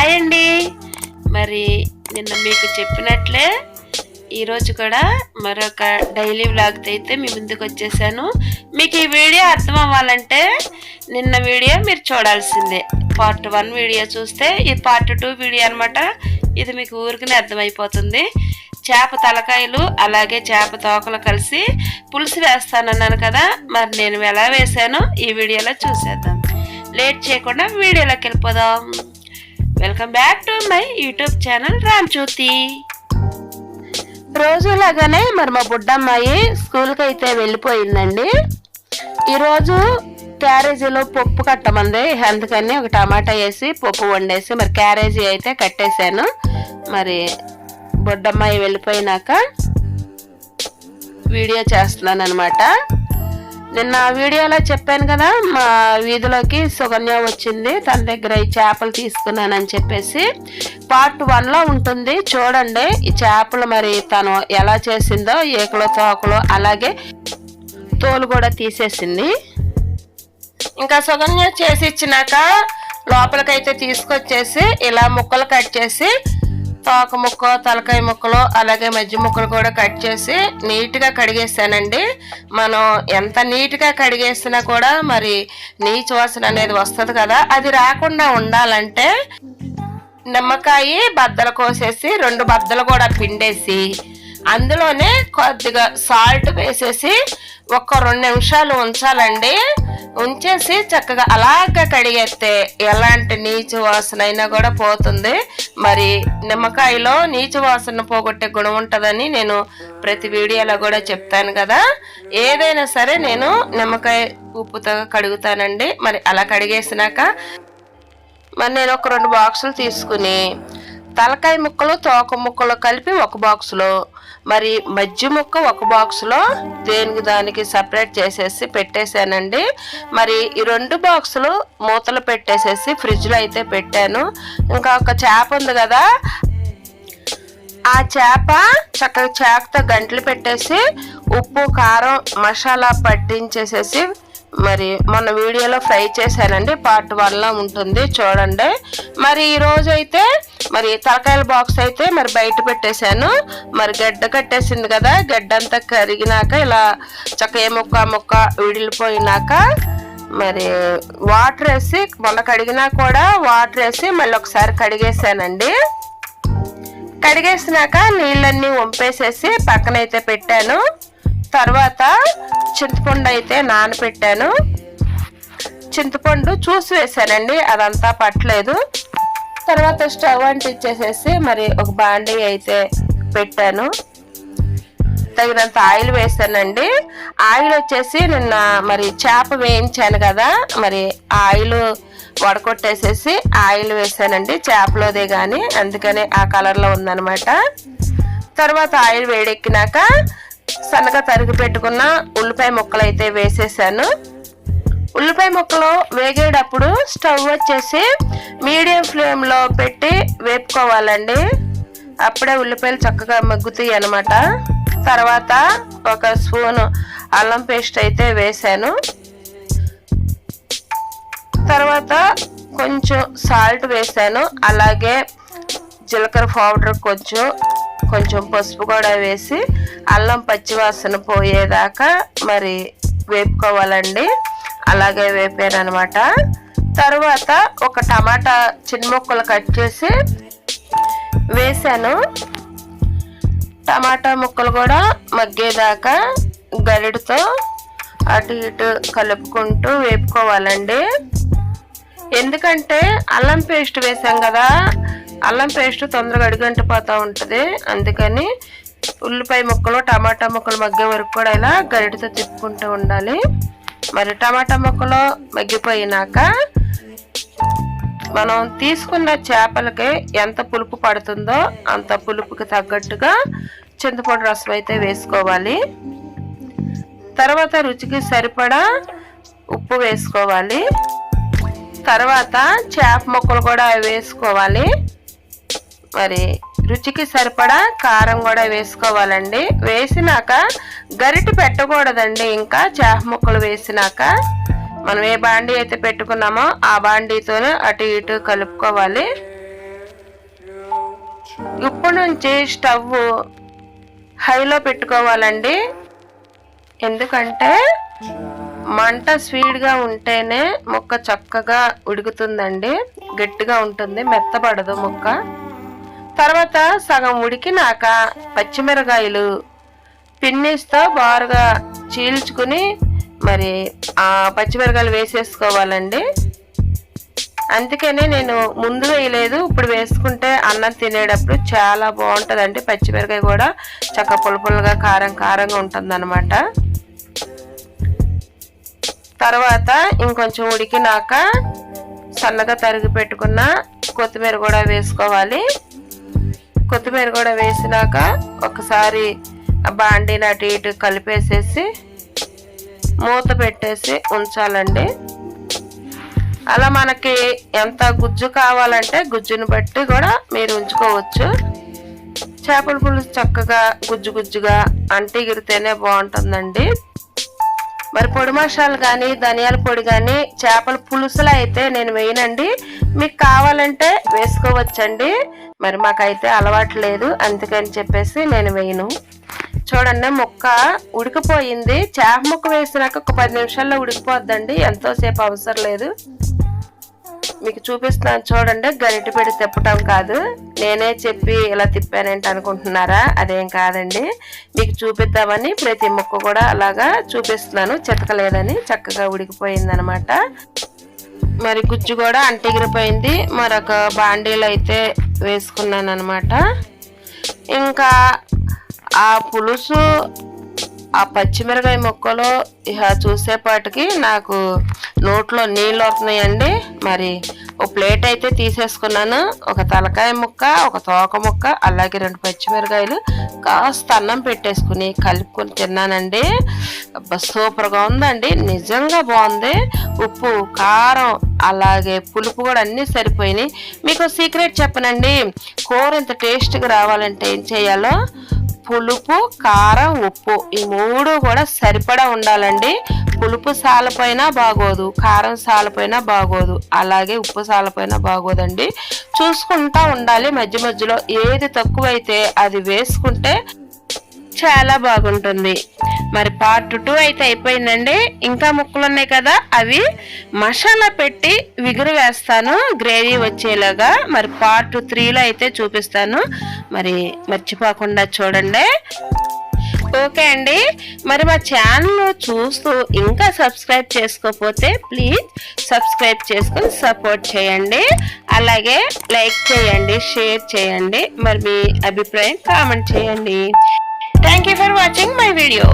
Hi అండి. మరి నిన్న మీకు చెప్పినట్లే ఈరోజు కూడా మరొక డైలీ వ్లాగ్తో అయితే మీ ముందుకు వచ్చేసాను. మీకు ఈ వీడియో అర్థం అవ్వాలంటే నిన్న వీడియో మీరు చూడాల్సిందే. పార్ట్ వన్ వీడియో చూస్తే ఇది పార్ట్ టూ వీడియో అనమాట ఇది మీకు ఊరికనే అర్థమైపోతుంది. చేప తలకాయలు అలాగే చేప తోకలు కలిసి పులుసు వేస్తానన్నాను కదా మరి నేను ఎలా వేసానో ఈ వీడియోలో చూసేద్దాం. లేట్ చేయకుండా వీడియోలోకి వెళ్ళిపోదాం. Welcome back to my YouTube channel Ram Jyothi రోజులాగానే మరి మా బుడ్డమ్మాయి స్కూల్కి అయితే వెళ్ళిపోయిందండి. ఈరోజు క్యారేజీలో పప్పు కట్టమంది. అందుకని ఒక టమాటా వేసి పప్పు వండేసి మరి క్యారేజీ అయితే కట్టేశాను. మరి బుడ్డమ్మాయి వెళ్ళిపోయినాక వీడియో చేస్తున్నాను అనమాట నిన్న వీడియోలో చెప్పాను కదా మా వీధిలోకి సుగన్య వచ్చింది తన దగ్గర ఈ చేపలు తీసుకున్నానని చెప్పేసి. పార్ట్ వన్లో ఉంటుంది చూడండి ఈ చేపలు మరి తను ఎలా చేసిందో ఏకలో తోకలో అలాగే తోలు కూడా తీసేసింది. ఇంకా సుగన్య చేసి ఇచ్చినాక లోపలికైతే తీసుకొచ్చేసి ఇలా ముక్కలు కట్ చేసి తోక ముక్క తలకాయ ముక్కలు అలాగే మధ్య ముక్కలు కూడా కట్ చేసి నీట్గా కడిగేసానండి. మనం ఎంత నీట్గా కడిగేసినా కూడా మరి నీచు వాసన అనేది వస్తుంది కదా అది రాకుండా ఉండాలంటే నిమ్మకాయ బద్దలు కోసేసి రెండు బద్దలు కూడా పిండేసి అందులోనే కొద్దిగా సాల్ట్ వేసేసి ఒక రెండు నిమిషాలు ఉంచాలండి. ఉంచేసి చక్కగా అలాగ కడిగేస్తే ఎలాంటి నీచు వాసన అయినా కూడా పోతుంది. మరి నిమ్మకాయలో నీచు వాసన పోగొట్టే గుణం ఉంటుందని నేను ప్రతి వీడియోలో కూడా చెప్తాను కదా. ఏదైనా సరే నేను నిమ్మకాయ ఉప్పుతో కడుగుతానండి. మరి అలా కడిగేసినాక మరి నేను ఒక రెండు బాక్సులు తీసుకుని తలకాయ ముక్కలు తోక ముక్కలు కలిపి ఒక బాక్సులో మరి మజ్జి ముక్క ఒక బాక్స్లో దేనికి దానికి సపరేట్ చేసేసి పెట్టేశానండి. మరి ఈ రెండు బాక్సులు మూతలు పెట్టేసేసి ఫ్రిడ్జ్లో అయితే పెట్టాను. ఇంకా ఒక చేప ఉంది కదా ఆ చేప చక్కగా చేపతో గంటలు పెట్టేసి ఉప్పు కారం మసాలా పట్టించేసేసి మరి మొన్న వీడియోలో ఫ్రై చేశానండి పార్ట్ వన్లో ఉంటుంది చూడండి. మరి ఈ అయితే మరి తలకాయల బాక్స్ అయితే మరి బయట పెట్టేశాను. మరి గడ్డ కట్టేసింది కదా గడ్డ అంతా కరిగినాక ఇలా చక్క ఏ ముక్క ముక్క విడిలిపోయినాక మరి వాటర్ వేసి మొన్న కడిగినా కూడా వాటర్ వేసి మళ్ళీ ఒకసారి కడిగేసానండి. కడిగేసినాక నీళ్ళన్నీ వంపేసేసి పక్కనైతే పెట్టాను. తర్వాత చింతపండు అయితే నానబెట్టాను చింతపండు చూసి వేసానండి అదంతా పట్టలేదు. తర్వాత స్టవ్ అంటించేసేసి మరి ఒక బాండీ అయితే పెట్టాను. తగినంత ఆయిల్ వేసానండి. ఆయిల్ వచ్చేసి నిన్న మరి చేప వేయించాను కదా మరి ఆయిల్ వడకొట్టేసేసి ఆయిల్ వేసానండి చేపలోదే కానీ అందుకనే ఆ కలర్లో ఉందనమాట తర్వాత ఆయిల్ వేడెక్కినాక సన్నగా తరిగి పెట్టుకున్న ఉల్లిపాయ ముక్కలు అయితే వేసేసాను. ఉల్లిపాయ ముక్కలు వేగేటప్పుడు స్టవ్ వచ్చేసి మీడియం ఫ్లేమ్లో పెట్టి వేపుకోవాలండి. అప్పుడే ఉల్లిపాయలు చక్కగా మగ్గుతాయి అనమాట తర్వాత ఒక స్పూన్ అల్లం పేస్ట్ అయితే వేసాను. తర్వాత కొంచెం సాల్ట్ వేసాను. అలాగే జీలకర్ర పౌడర్ కొంచెం కొంచెం పసుపు కూడా వేసి అల్లం పచ్చివాసన పోయేదాకా మరి వేపుకోవాలండి. అలాగే వేపాను అనమాట తర్వాత ఒక టమాటా చిన్న ముక్కలు కట్ చేసి వేసాను. టమాటా ముక్కలు కూడా మగ్గేదాకా గరిటతో అటు ఇటు కలుపుకుంటూ వేపుకోవాలండి. ఎందుకంటే అల్లం పేస్ట్ వేసాం కదా అల్లం పేస్ట్ తొందరగా అడుగంటిపోతూ ఉంటుంది. అందుకని ఉల్లిపాయ ముక్కలు టమాటా ముక్కలు మగ్గే వరకు కూడా ఇలా గరిటతో తిప్పుకుంటూ ఉండాలి. మరి టమాటా ముక్కలు మగ్గిపోయినాక మనం తీసుకున్న చేపలకి ఎంత పులుపు పడుతుందో అంత పులుపుకి తగ్గట్టుగా చింతపండు రసం అయితే వేసుకోవాలి. తర్వాత రుచికి సరిపడా ఉప్పు వేసుకోవాలి. తర్వాత చేప ముక్కలు కూడా వేసుకోవాలి. మరి రుచికి సరిపడా కారం కూడా వేసుకోవాలండి. వేసినాక గరిటె పెట్టకూడదండి. ఇంకా చేప ముక్కలు వేసినాక మనం ఏ బాండీ అయితే పెట్టుకున్నామో ఆ బాండీతోనే అటు ఇటు కలుపుకోవాలి. ఇప్పుడు నుంచి స్టవ్ హైలో పెట్టుకోవాలండి. ఎందుకంటే మంట స్వీడ్గా ఉంటేనే ముక్క చక్కగా ఉడుకుతుందండి. గట్టిగా ఉంటుంది మెత్తపడదు ముక్క. తర్వాత సగం ఉడికినాక పచ్చిమిరకాయలు పిన్నిస్తో బారుగా చీల్చుకుని మరి ఆ పచ్చిమిరకాయలు వేసేసుకోవాలండి. అందుకనే నేను ముందు వేయలేదు. ఇప్పుడు వేసుకుంటే అన్నం తినేటప్పుడు చాలా బాగుంటుందండి. పచ్చిమిరకాయ కూడా చక్క పులుపులుగా కారం కారంగా ఉంటుందన్నమాట. తర్వాత ఇంకొంచెం ఉడికినాక సన్నగా తరిగి పెట్టుకున్న కొత్తిమీర కూడా వేసుకోవాలి. కొత్తిమీర కూడా వేసినాక ఒకసారి బాండీని అటు ఇటు కలిపేసేసి మూత పెట్టేసి ఉంచాలండి. అలా మనకి ఎంత గుజ్జు కావాలంటే గుజ్జుని బట్టి కూడా మీరు ఉంచుకోవచ్చు. చేపల పులుసు చక్కగా గుజ్జు గుజ్జుగా అంటిగిరితేనే బాగుంటుందండి. మరి పొడి మసాలు కానీ ధనియాల పొడి కానీ చేపల పులుసులు అయితే నేను వేయనండి. మీకు కావాలంటే వేసుకోవచ్చండి. మరి మాకైతే అలవాటు లేదు అందుకని చెప్పేసి నేను వేయను. చూడండి ముక్క ఉడికిపోయింది. చేప ముక్క వేసినాక ఒక పది నిమిషాల్లో ఉడికిపోద్దండి. ఎంతోసేపు అవసరం లేదు. మీకు చూపిస్తున్నాను చూడండి గరిటె పెట్టి తిప్పటం కాదు. నేనే చెప్పి ఇలా తిప్పానంటే అనుకుంటున్నారా? అదేం కాదండి. మీకు చూపిద్దామని ప్రతి ముక్క కూడా అలాగా చూపిస్తున్నాను. చితకలేదని చక్కగా ఉడికిపోయింది అనమాట మరి గుజ్జు కూడా అంటిగిరిపోయింది. మరొక బాండీలు అయితే వేసుకున్నాను అనమాట ఇంకా ఆ పులుసు ఆ పచ్చిమిరకాయ ముక్కలు ఇక చూసేపాటికి నాకు నోట్లో నీళ్ళు వస్తున్నాయండి. మరి ఒక ప్లేట్ అయితే తీసేసుకున్నాను. ఒక తలకాయ ముక్క ఒక తోక ముక్క అలాగే రెండు పచ్చిమిరకాయలు. కాస్త అన్నం పెట్టేసుకుని కలుపుకొని తిన్నానండి. సూపర్గా ఉందండి. నిజంగా బాగుంది. ఉప్పు కారం అలాగే పులుపు కూడా అన్నీ సరిపోయినాయి. మీకు సీక్రెట్ చెప్పనండి. కూర ఇంత టేస్ట్గా రావాలంటే ఏం చేయాలో? పులుపు కారం ఉప్పు ఈ మూడు కూడా సరిపడా ఉండాలండి. పులుపు సాలపైన బాగోదు కారం సాలపైన బాగోదు అలాగే ఉప్పు సాలపైన బాగోదండి. చూసుకుంటా ఉండాలి మధ్య మధ్యలో. ఏది తక్కువైతే అది వేసుకుంటే చాలా బాగుంటుంది. మరి పార్ట్ టూ అయితే అయిపోయిందండి. ఇంకా ముక్కలు ఉన్నాయి కదా అవి మసాలా పెట్టి విగురు వేస్తాను గ్రేవీ వచ్చేలాగా. మరి పార్ట్ త్రీలో అయితే చూపిస్తాను. మరి మర్చిపోకుండా చూడండి. ఓకే అండి. మరి మా ఛానల్ చూస్తూ ఇంకా సబ్స్క్రైబ్ చేసుకోకపోతే ప్లీజ్ సబ్స్క్రైబ్ చేసుకొని సపోర్ట్ చేయండి. అలాగే లైక్ చేయండి షేర్ చేయండి. మరి మీ అభిప్రాయం కామెంట్ చేయండి. Thank you for watching my video.